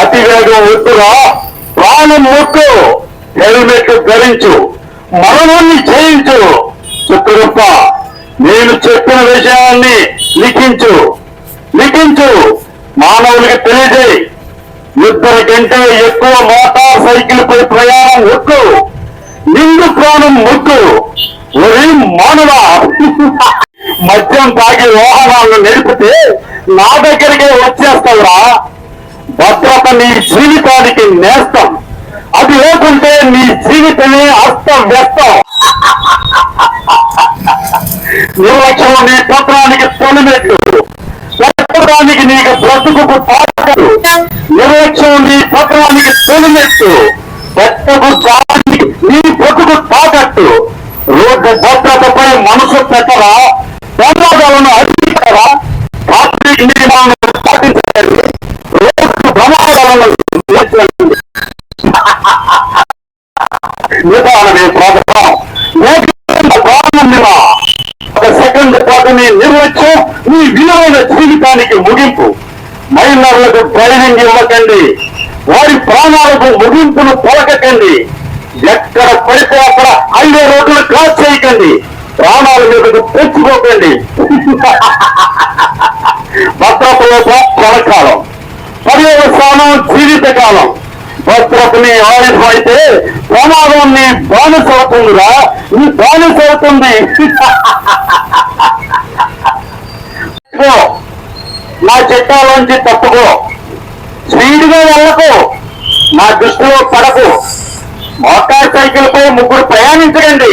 అతివేగం వద్దురా ప్రాణం మొక్కు హెల్మెట్ ధరించు మరణాన్ని జయించు. చుక్కరప్ప నేను చెప్పిన విషయాన్ని లిఖించు. లిఖించు. మానవులకి తెలియజేయి. ఇద్దరి కంటే ఎక్కువ మోటార్ సైకిల్ పై ప్రయాణం వద్దు నిండు ప్రాణం ముద్దు ఒరే మానవ. మద్యం తాగి వాహనాలను నడిపితే నా దగ్గరికే వచ్చేస్తావురా. భద్రత నీ జీవితానికి నేస్తం. అది లేకుంటే నీ జీవితమే అస్తవ్యస్తం. నిర్లక్ష్యం నీ పత్రానికి తొలిమెట్లు. పత్రానికి నీకు బ్రతుకు తాకదు నిర్లక్ష్యం నీ పత్రానికి తొలిమెట్లు. పెద్దకు జానికి నీ బ్రతుకు తాకట్టు. రోడ్డు భద్రతపై మనసు పెట్టరా. ప్రమాదాలను అడ్డించరా ట్రాఫిక్ నియమాలను పాటించండి ప్రమాదాలను ఒక సెకండ్ పాటు నిర్లక్ష్యం నీ విలువైన జీవితానికి ముగింపు. మైనర్లకు డ్రైవింగ్ ఇవ్వకండి. వారి ప్రాణాలకు ముగింపును పలకకండి ఎక్కడ పడితే అక్కడ హైవే రోడ్లు క్రాస్ చేయకండి. ప్రాణాల మీదకు తెచ్చుకోకండి భద్రతలో కొనకాలం. పర్యవసానం జీవితకాలం భద్రతని ఆయుధం అయితే ప్రమాదం నీ బానిస అవుతుందిరా నీ బానిస అవుతుంది. నా చట్టాలోంచి తప్పుకో. స్పీడ్గా వెళ్ళకు. నా దృష్టిలో పడకు. మోటార్ సైకిల్ పై ముగ్గురు ప్రయాణించకండి.